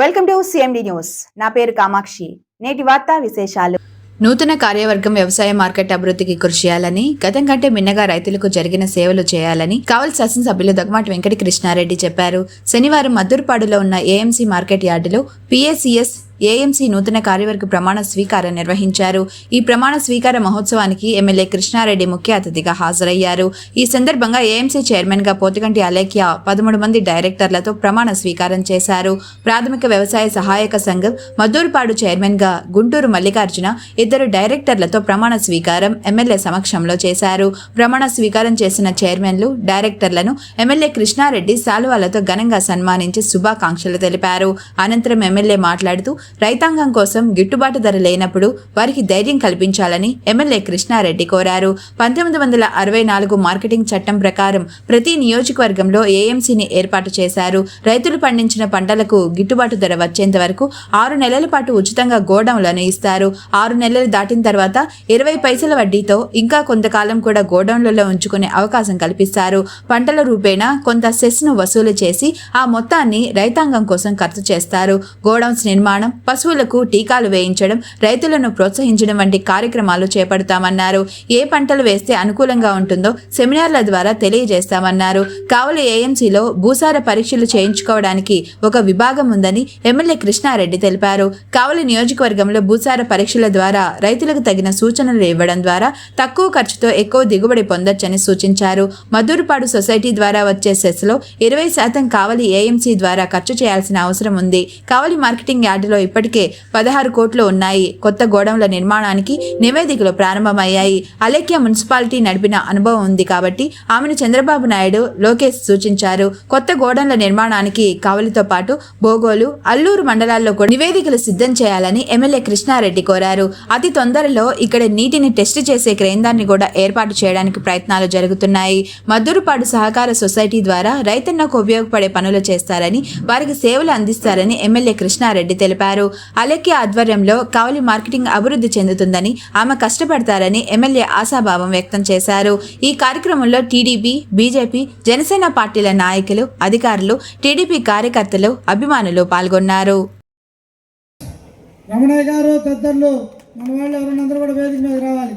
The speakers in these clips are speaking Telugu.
Welcome to CMD news. నా పేరు కామాక్షి. నేటి వార్తా విశేషాలు. నూతన కార్యవర్గం వ్యవసాయ మార్కెట్ అభివృద్ధికి కృషి చేయాలని గతం కంటే మిన్నగా రైతులకు జరిగిన సేవలు చేయాలని కావలి శాసనసభ్యులు దగ్గమాటి వెంకట కృష్ణారెడ్డి చెప్పారు. శనివారం మద్దూరుపాడులో ఉన్న ఏఎంసీ మార్కెట్ యార్డులో పిఎస్సిఎస్ ఏఎంసీ నూతన కార్యవర్గ ప్రమాణ స్వీకారం నిర్వహించారు. ఈ ప్రమాణ స్వీకార మహోత్సవానికి ఎమ్మెల్యే కృష్ణారెడ్డి ముఖ్య అతిథిగా హాజరయ్యారు. ఈ సందర్భంగా ఏఎంసీ చైర్మన్గా పోతిగంటి అలేఖ్య పదమూడు మంది డైరెక్టర్లతో ప్రమాణ స్వీకారం చేశారు. ప్రాథమిక వ్యవసాయ సహాయక సంఘం మద్దూరుపాడు చైర్మన్గా గుంటూరు మల్లికార్జున ఇద్దరు డైరెక్టర్లతో ప్రమాణ స్వీకారం ఎమ్మెల్యే సమక్షంలో చేశారు. ప్రమాణ స్వీకారం చేసిన చైర్మన్లు డైరెక్టర్లను ఎమ్మెల్యే కృష్ణారెడ్డి శాలువాలతో ఘనంగా సన్మానించి శుభాకాంక్షలు తెలిపారు. అనంతరం ఎమ్మెల్యే మాట్లాడుతూ రైతాంగం కోసం గిట్టుబాటు ధర లేనప్పుడు వారికి ధైర్యం కల్పించాలని ఎమ్మెల్యే కృష్ణారెడ్డి కోరారు. పంతొమ్మిది వందల అరవై నాలుగు మార్కెటింగ్ చట్టం ప్రకారం ప్రతి నియోజకవర్గంలో ఏఎంసీని ఏర్పాటు చేశారు. రైతులు పండించిన పంటలకు గిట్టుబాటు ధర వచ్చేంత వరకు ఆరు నెలల పాటు ఉచితంగా గోడౌన్లను ఇస్తారు. ఆరు నెలలు దాటిన తర్వాత ఇరవై పైసల వడ్డీతో ఇంకా కొంతకాలం కూడా గోడౌన్లలో ఉంచుకునే అవకాశం కల్పిస్తారు. పంటల రూపేణా కొంత సెస్ను వసూలు చేసి ఆ మొత్తాన్ని రైతాంగం కోసం ఖర్చు చేస్తారు. గోడౌన్స్ నిర్మాణం పశువులకు టీకాలు వేయించడం రైతులను ప్రోత్సహించడం వంటి కార్యక్రమాలు చేపడతామన్నారు. ఏ పంటలు వేస్తే అనుకూలంగా ఉంటుందో సెమినార్ల ద్వారా తెలియజేస్తామన్నారు. కావలి ఏఎంసీలో భూసార పరీక్షలు చేయించుకోవడానికి ఒక విభాగం ఉందని ఎమ్మెల్యే కృష్ణారెడ్డి తెలిపారు. కావలి నియోజకవర్గంలో భూసార పరీక్షల ద్వారా రైతులకు తగిన సూచనలు ఇవ్వడం ద్వారా తక్కువ ఖర్చుతో ఎక్కువ దిగుబడి పొందొచ్చని సూచించారు. మధురపాడు సొసైటీ ద్వారా వచ్చే సెస్లో ఇరవై శాతం కావలి ఏఎంసీ ద్వారా ఖర్చు చేయాల్సిన అవసరం ఉంది. కావలి మార్కెటింగ్ యార్డులో ఇప్పటికే పదహారు కోట్లు ఉన్నాయి. కొత్త గోడౌన్ల నిర్మాణానికి నివేదికలు ప్రారంభమయ్యాయి. అలేఖ్య మున్సిపాలిటీ నడిపిన అనుభవం ఉంది కాబట్టి ఆమెను చంద్రబాబు నాయుడు లోకేష్ సూచించారు. కొత్త గోడౌన్ల నిర్మాణానికి కావలితో పాటు బోగోలు అల్లూరు మండలాల్లో కూడా నివేదికలు సిద్ధం చేయాలని ఎమ్మెల్యే కృష్ణారెడ్డి కోరారు. అతి తొందరలో ఇక్కడ నీటిని టెస్ట్ చేసే కేంద్రాన్ని కూడా ఏర్పాటు చేయడానికి ప్రయత్నాలు జరుగుతున్నాయి. మద్దూరుపాడు సహకార సొసైటీ ద్వారా రైతన్నకు ఉపయోగపడే పనులు చేస్తారని వారికి సేవలు అందిస్తారని ఎమ్మెల్యే కృష్ణారెడ్డి తెలిపారు. అలెక్య ఆధ్వర్యంలో కావలి మార్కెటింగ్ అభివృద్ధి చెందుతుందని ఆమె కష్టపడతారని ఎమ్మెల్యే ఆశాభావం వ్యక్తం చేశారు. ఈ కార్యక్రమంలో టీడీపీ బీజేపీ జనసేన పార్టీల నాయకులు అధికారులు టీడీపీ కార్యకర్తలు అభిమానులు పాల్గొన్నారు. రమణయ్య గారు తదితరులు మన వాళ్ళు ఎవరైనా అందరూ కూడా వేదిక మీద రావాలి.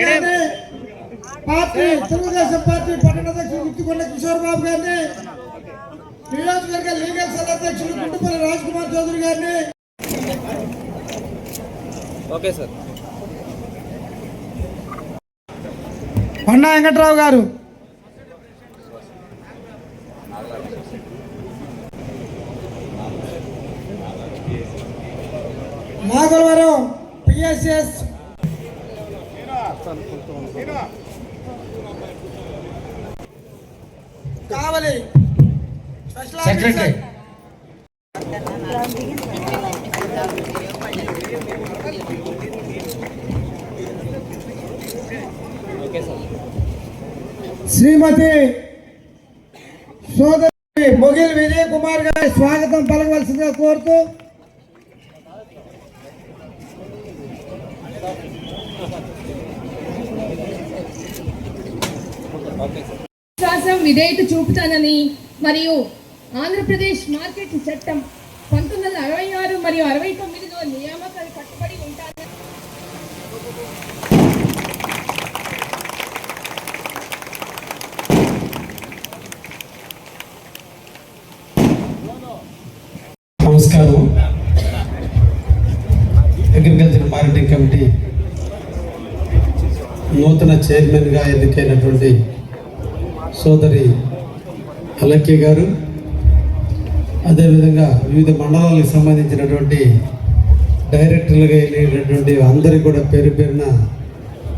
గారిని పార్టీ తెలుగుదేశం పార్టీ పట్టణ అధ్యక్షులు గుర్తుకొండ కిషోర్ బాబు గారిని నియోజకవర్గ లీగల్ సెల్ అధ్యక్షులు గుంటుపల్లి రాజ్ కుమార్ చౌదరి గారిని. Okay sir. Panna Venkatrao garu. Nagalavaram PSS కావాలి. స్పెషల్ ఆఫీసర్ శ్రీమతి సోదరి మొగిల్ విజయ్ కుమార్ గారి స్వాగతం పలకవలసిందిగా కోరుతూ కోసం విధేయత చూపుతానని మరియు ఆంధ్రప్రదేశ్ మార్కెట్ చట్టం పంతొమ్మిది వందల అరవై ఆరు మరియు అరవై తొమ్మిదిలో నియామకాలు కట్టుబడి ఉంటానని నమస్కారం. అగ్రికల్చర్ మార్కెటింగ్ కమిటీ నూతన చైర్మన్గా ఎన్నికైనటువంటి సోదరి అలక్య గారు అదేవిధంగా వివిధ మండలాలకు సంబంధించినటువంటి డైరెక్టర్లుగా వెళ్ళినటువంటి అందరికీ కూడా పేరు పేరున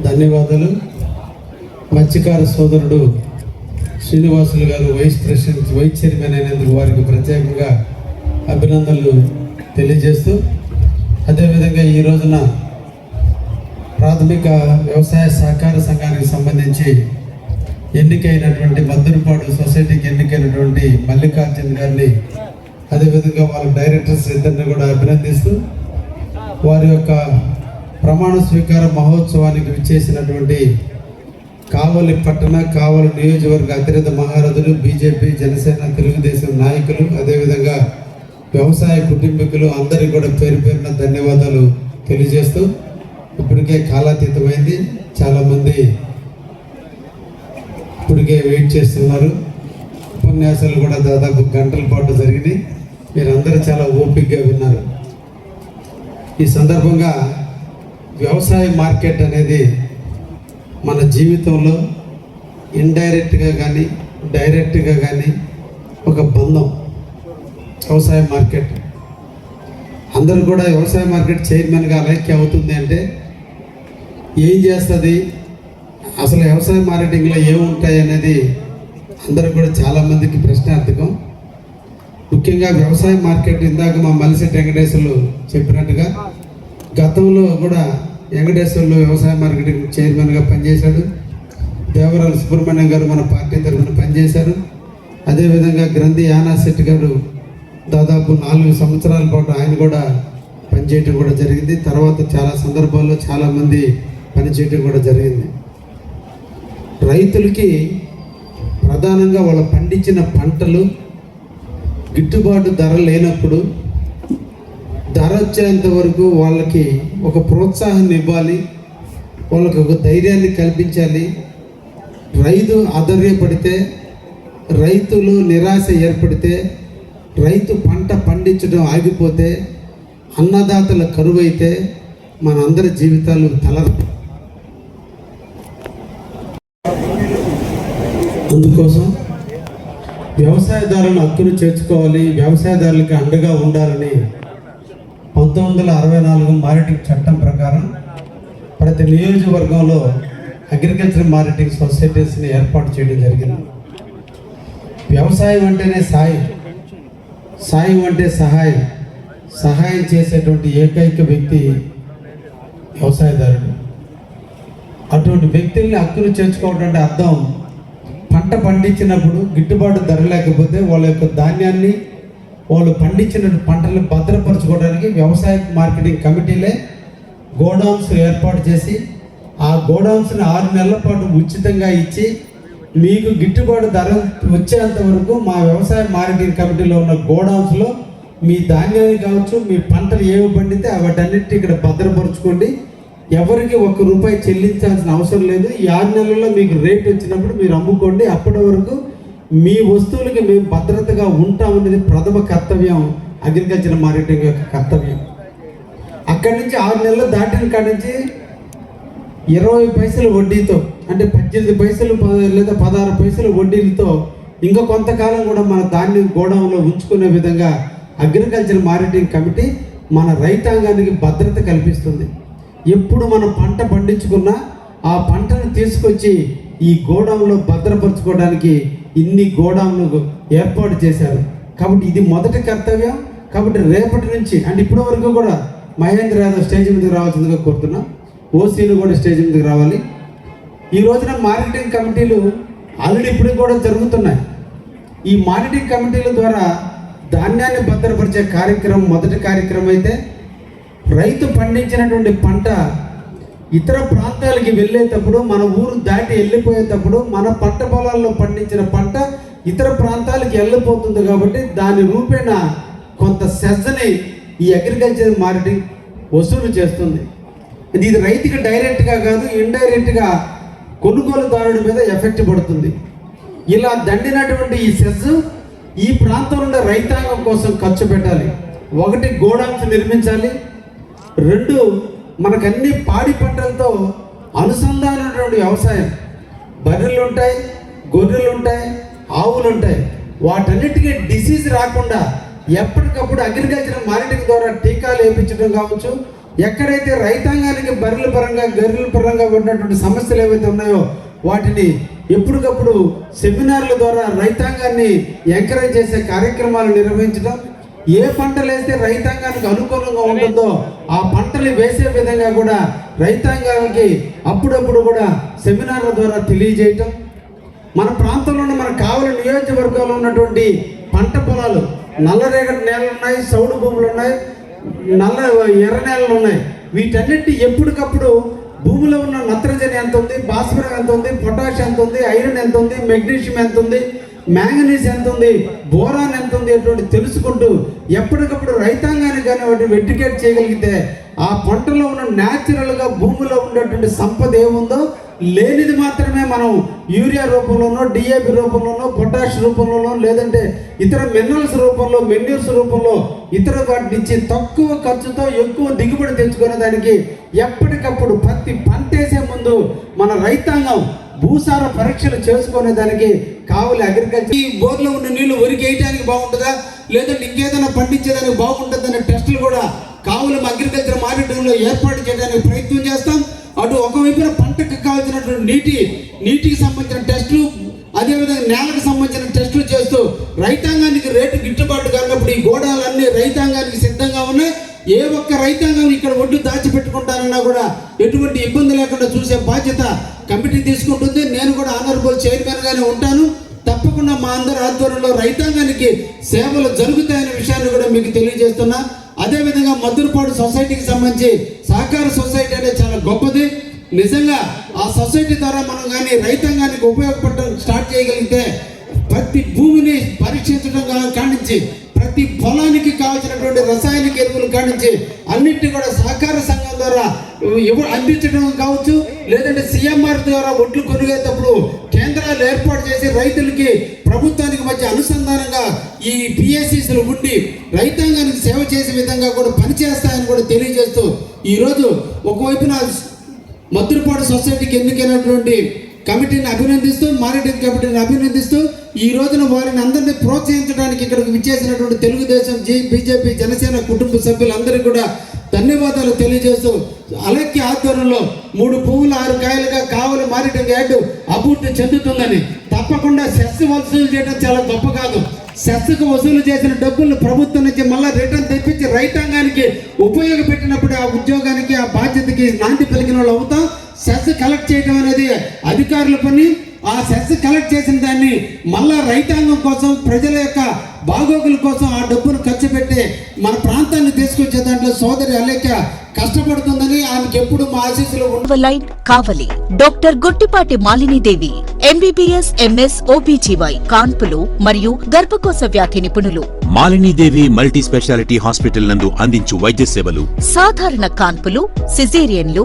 ధన్యవాదాలు. మత్స్యకార సోదరుడు శ్రీనివాసులు గారు వైస్ ప్రెసిడెంట్ వైస్ చైర్మన్ అయినందుకు వారికి ప్రత్యేకంగా అభినందనలు తెలియజేస్తూ అదేవిధంగా ఈ రోజున ప్రాథమిక వ్యవసాయ సహకార సంఘానికి సంబంధించి ఎన్నికైనటువంటి మద్దరుపాడు సొసైటీకి ఎన్నికైనటువంటి మల్లికార్జున గారిని అదేవిధంగా వాళ్ళ డైరెక్టర్స్ ఇద్దరిని కూడా అభినందిస్తూ వారి యొక్క ప్రమాణ స్వీకార మహోత్సవానికి విచ్చేసినటువంటి కావలి పట్టణ కావలి నియోజకవర్గ అతిరథ మహారథులు బీజేపీ జనసేన తెలుగుదేశం నాయకులు అదేవిధంగా వ్యవసాయ కుటుంబీకులు అందరికీ కూడా పేరు పేరున ధన్యవాదాలు తెలియజేస్తూ ఇప్పటికే కాలాతీతమైంది. చాలామంది ఇప్పటికే వెయిట్ చేస్తున్నారు. ఉపన్యాసాలు కూడా దాదాపు గంటల పాటు జరిగినాయి. మీరందరూ చాలా ఓపికగా విన్నారు. ఈ సందర్భంగా వ్యవసాయ మార్కెట్ అనేది మన జీవితంలో ఇండైరెక్ట్గా కానీ డైరెక్ట్గా కానీ ఒక బంధం. వ్యవసాయ మార్కెట్. అందరూ కూడా వ్యవసాయ మార్కెట్ చైర్మన్గా అలైక్య అవుతుంది అంటే ఏం చేస్తుంది? అసలు వ్యవసాయ మార్కెటింగ్లో ఏముంటాయి అనేది అందరూ కూడా చాలామందికి ప్రశ్నార్థకం. ముఖ్యంగా వ్యవసాయ మార్కెట్ ఇందాక మా మలిశెట్టి వెంకటేశ్వర్లు చెప్పినట్టుగా గతంలో కూడా వెంకటేశ్వర్లు వ్యవసాయ మార్కెటింగ్ చైర్మన్గా పనిచేశాడు. దేవరాల సుబ్రహ్మణ్యం గారు మన పార్టీ తరఫున పనిచేశారు. అదేవిధంగా గ్రంథి యానాశెట్టి గారు దాదాపు నాలుగు సంవత్సరాల పాటు ఆయన కూడా పనిచేయటం కూడా జరిగింది. తర్వాత చాలా సందర్భాల్లో చాలామంది పనిచేయటం కూడా జరిగింది. రైతులకి ప్రధానంగా వాళ్ళు పండించిన పంటలు గిట్టుబాటు ధర లేనప్పుడు ధర వచ్చేంత వరకు వాళ్ళకి ఒక ప్రోత్సాహం ఇవ్వాలి వాళ్ళకి ఒక ధైర్యాన్ని కల్పించాలి. రైతు ఆధర్యపడితే రైతులు నిరాశ ఏర్పడితే రైతు పంట పండించడం ఆగిపోతే అన్నదాతల కరువైతే మనందరి జీవితాలు తల అందుకోసం వ్యవసాయదారులను హక్కును చేర్చుకోవాలి వ్యవసాయదారులకి అండగా ఉండాలని పంతొమ్మిది వందల అరవై నాలుగు మార్కెటింగ్ చట్టం ప్రకారం ప్రతి నియోజకవర్గంలో అగ్రికల్చర్ మార్కెటింగ్ సొసైటీస్ని ఏర్పాటు చేయడం జరిగింది. వ్యవసాయం అంటేనే సాయం. సాయం అంటే సహాయం. సహాయం చేసేటువంటి ఏకైక వ్యక్తి వ్యవసాయదారుడు. అటువంటి వ్యక్తుల్ని హక్కును చేర్చుకోవడం అంటే అర్థం పంట పండించినప్పుడు గిట్టుబాటు ధర లేకపోతే వాళ్ళ యొక్క ధాన్యాన్ని వాళ్ళు పండించిన పంటలు భద్రపరచుకోవడానికి వ్యవసాయ మార్కెటింగ్ కమిటీలే గోడౌన్స్ ఏర్పాటు చేసి ఆ గోడౌన్స్ని ఆరు నెలల పాటు ఉచితంగా ఇచ్చి మీకు గిట్టుబాటు ధర వచ్చేంత వరకు మా వ్యవసాయ మార్కెటింగ్ కమిటీలో ఉన్న గోడౌన్స్లో మీ ధాన్యాన్ని కావచ్చు మీ పంటలు ఏవి పండితే వాటన్నిటి ఇక్కడ భద్రపరుచుకోండి. ఎవరికి ఒక రూపాయి చెల్లించాల్సిన అవసరం లేదు. ఈ ఆరు నెలల్లో మీకు రేట్ వచ్చినప్పుడు మీరు అమ్ముకోండి. అప్పటి వరకు మీ వస్తువులకి మేము భద్రతగా ఉంటామనేది ప్రథమ కర్తవ్యం అగ్రికల్చర్ మార్కెటింగ్ యొక్క కర్తవ్యం. అక్కడి నుంచి ఆరు నెలలు దాటిన కాడి నుంచి ఇరవై పైసలు వడ్డీతో అంటే పద్దెనిమిది పైసలు లేదా పదహారు పైసలు వడ్డీలతో ఇంకా కొంతకాలం కూడా మన ధాన్యం గోడౌన్లో ఉంచుకునే విధంగా అగ్రికల్చర్ మార్కెటింగ్ కమిటీ మన రైతాంగానికి భద్రత కల్పిస్తుంది. ఎప్పుడు మనం పంట పండించుకున్నా ఆ పంటను తీసుకొచ్చి ఈ గోడౌన్లో భద్రపరచుకోవడానికి ఇన్ని గోడౌన్లు ఏర్పాటు చేశారు. కాబట్టి ఇది మొదటి కర్తవ్యం. కాబట్టి రేపటి నుంచి అంటే ఇప్పటి వరకు కూడా మహేంద్ర యాదవ్ స్టేజ్ మీదకి రావాల్సిందిగా కోరుతున్నాం. ఓసీలు కూడా స్టేజ్ మీదకి రావాలి. ఈ రోజున మార్కెటింగ్ కమిటీలు ఆల్రెడీ ఇప్పుడు కూడా జరుగుతున్నాయి. ఈ మార్కెటింగ్ కమిటీల ద్వారా ధాన్యాన్ని భద్రపరిచే కార్యక్రమం మొదటి కార్యక్రమం అయితే రైతు పండించినటువంటి పంట ఇతర ప్రాంతాలకి వెళ్ళేటప్పుడు మన ఊరు దాటి వెళ్ళిపోయేటప్పుడు మన పంట పొలాల్లో పండించిన పంట ఇతర ప్రాంతాలకు వెళ్ళిపోతుంది కాబట్టి దాని రూపేణ కొంత సెజ్జని ఈ అగ్రికల్చర్ మార్కెటింగ్ వసూలు చేస్తుంది. ఇది రైతుకి డైరెక్ట్గా కాదు ఇండైరెక్ట్గా కొనుగోలుదారుడి మీద ఎఫెక్ట్ పడుతుంది. ఇలా దండినటువంటి ఈ సెస్ ఈ ప్రాంతంలో ఉన్న రైతాంగం కోసం ఖర్చు పెట్టాలి. ఒకటి గోడౌన్స్ నిర్మించాలి రెండు మనకన్ని పాడి పంటలతో అనుసంధానమైనటువంటి వ్యవసాయం. బర్రెలు ఉంటాయి గొర్రెలు ఉంటాయి ఆవులు ఉంటాయి వాటన్నిటికీ డిసీజ్ రాకుండా ఎప్పటికప్పుడు అగ్రికల్చర్ మానిటరింగ్ ద్వారా టీకాలు వేయించడం కావచ్చు ఎక్కడైతే రైతాంగానికి బర్రెల పరంగా గర్రెల పరంగా ఉన్నటువంటి సమస్యలు ఏవైతే ఉన్నాయో వాటిని ఎప్పటికప్పుడు సెమినార్ల ద్వారా రైతాంగాన్ని ఎంకరేజ్ చేసే కార్యక్రమాలు నిర్వహించడం ఏ పంటలు వేస్తే రైతాంగానికి అనుకూలంగా ఉంటుందో ఆ పంటలు వేసే విధంగా కూడా రైతాంగానికి అప్పుడప్పుడు కూడా సెమినార్ల ద్వారా తెలియజేయటం. మన ప్రాంతంలో ఉన్న మన నియోజకవర్గంలో ఉన్నటువంటి పంట పొలాలు నల్లరేగడి నేలలు ఉన్నాయి సౌడు భూములు ఉన్నాయి నల్ల ఎర్ర నేలలు ఉన్నాయి. వీటన్నిటి ఎప్పటికప్పుడు భూమిలో ఉన్న నత్రజని ఎంత ఉంది భాస్వరం ఎంత ఉంది పొటాష్ ఎంత ఉంది ఐరన్ ఎంత ఉంది మెగ్నీషియం ఎంత ఉంది మ్యాంగనీస్ ఎంత ఉంది బోరాన్ ఎంత ఉంది అటువంటి తెలుసుకుంటూ ఎప్పటికప్పుడు రైతాంగానికి కానీ వాటిని వెట్టికేట్ చేయగలిగితే ఆ పంటలో ఉన్న న్యాచురల్గా భూమిలో ఉండేటువంటి సంపద ఏముందో లేనిది మాత్రమే మనం యూరియా రూపంలోనో డిఏపి రూపంలోనో పొటాష్ రూపంలోనో లేదంటే ఇతర మినరల్స్ రూపంలో మెన్యూర్స్ రూపంలో ఇతర వాటి నుంచి తక్కువ ఖర్చుతో ఎక్కువ దిగుబడి తెచ్చుకునే దానికి ఎప్పటికప్పుడు ప్రతి పంటేసే ముందు మన రైతాంగం భూసార పరీక్షలు చేసుకునే దానికి కావలి అగ్రికల్చర్ ఈ బోర్లో ఉన్న నీళ్ళు ఉరికేయడానికి బాగుంటుందా? లేదంటే ఇంకేదైనా పండించేదానికి బాగుంటుందనే టెస్టులు కూడా కావులు అగ్రికల్చర్ మానిటరింగ్లో ఏర్పాటు చేయడానికి ప్రయత్నం చేస్తాం. అటు ఒకవైపున పంటకు కావాల్సినటువంటి నీటి నీటికి సంబంధించిన టెస్టులు అదేవిధంగా నేలకు సంబంధించిన టెస్టులు చేస్తూ రైతాంగానికి రేటు గిట్టుబాటు కానప్పుడు ఈ గోడాలన్నీ రైతాంగానికి సిద్ధంగా ఉన్నాయి. ఏ ఒక్క రైతాంగం ఇక్కడ ఒడ్డు దాచిపెట్టుకుంటారన్నా కూడా ఎటువంటి ఇబ్బంది లేకుండా చూసే బాధ్యత కమిటీ తీసుకుంటుంది. నేను కూడా ఆనరబుల్ చైర్మన్గానే ఉంటాను. తప్పకుండా మా అందరి ఆధ్వర్యంలో రైతాంగానికి సేవలు జరుగుతాయనే విషయాన్ని కూడా మీకు తెలియజేస్తున్నా. అదేవిధంగా మద్దురుపాడు సొసైటీకి సంబంధించి సహకార సొసైటీ అనేది చాలా గొప్పది. నిజంగా ఆ సొసైటీ ద్వారా మనం కానీ రైతాంగానికి ఉపయోగపడటం స్టార్ట్ చేయగలిగితే ప్రతి భూమిని పరీక్షించడం కానించి ప్రతి పొలానికి కావాల్సినటువంటి రసాయనిక ఎరువులు కానించి అన్నిటి కూడా సహకార సంఘం ద్వారా ఎవరు అందించడం కావచ్చు లేదంటే సిఎంఆర్ ద్వారా ఒడ్లు కొనుగేటప్పుడు కేంద్రాలు ఏర్పాటు చేసి రైతులకి ప్రభుత్వానికి మధ్య అనుసంధానంగా ఈ పిఎస్సిస్లు ఉండి రైతాంగానికి సేవ చేసే విధంగా కూడా పనిచేస్తాయని కూడా తెలియజేస్తూ ఈరోజు ఒకవైపున మద్దులపాడు సొసైటీకి ఎన్నికైనటువంటి కమిటీని అభినందిస్తూ మానిటరింగ్ కమిటీని అభినందిస్తూ ఈ రోజున వారిని అందరినీ ప్రోత్సహించడానికి ఇక్కడికి విచ్చేసినటువంటి తెలుగుదేశం జీ బీజేపీ జనసేన కుటుంబ సభ్యులందరికీ కూడా ధన్యవాదాలు తెలియజేస్తూ అలక్య ఆధ్వర్యంలో మూడు పువ్వులు ఆరు కాయలుగా కావలు మారిన యాడ్ అభివృద్ధి చెందుతుందని. తప్పకుండా సెస్ వసూలు చేయడం చాలా గొప్ప కాదు. సెస్కు వసూలు చేసిన డబ్బులను ప్రభుత్వం నుంచి మళ్ళీ రిటర్న్ తెప్పించి రైతాంగానికి ఉపయోగపెట్టినప్పుడు ఆ ఉద్యోగానికి ఆ బాధ్యతకి నాంది పలికిన వాళ్ళు అవుతాం. సెస్ కలెక్ట్ చేయడం అనేది అధికారుల పని. ఆ సెస్ కలెక్ట్ చేసిన దాన్ని మళ్ళా రైతాంగం కోసం ప్రజల యొక్క బాగోగుల కోసం ఆ డబ్బును ఖర్చు పెట్టి మన ప్రాంతాన్ని తీసుకొచ్చే దాంట్లో సోదరి అలేక కష్టపడుతుందని ఆమెకి ఎప్పుడు మా ఆశీస్సులు line Kavali doctor Guttipati Malinidevi MBBS MS OBGY కాన్పులు మరియు గర్భకోశ వ్యాధి నిపుణులు. మాలినీదేవి మల్టీ స్పెషాలిటీ హాస్పిటల్ నందు అందించు వైద్య సేవలు. సాధారణ కాన్పులు సిజేరియన్లు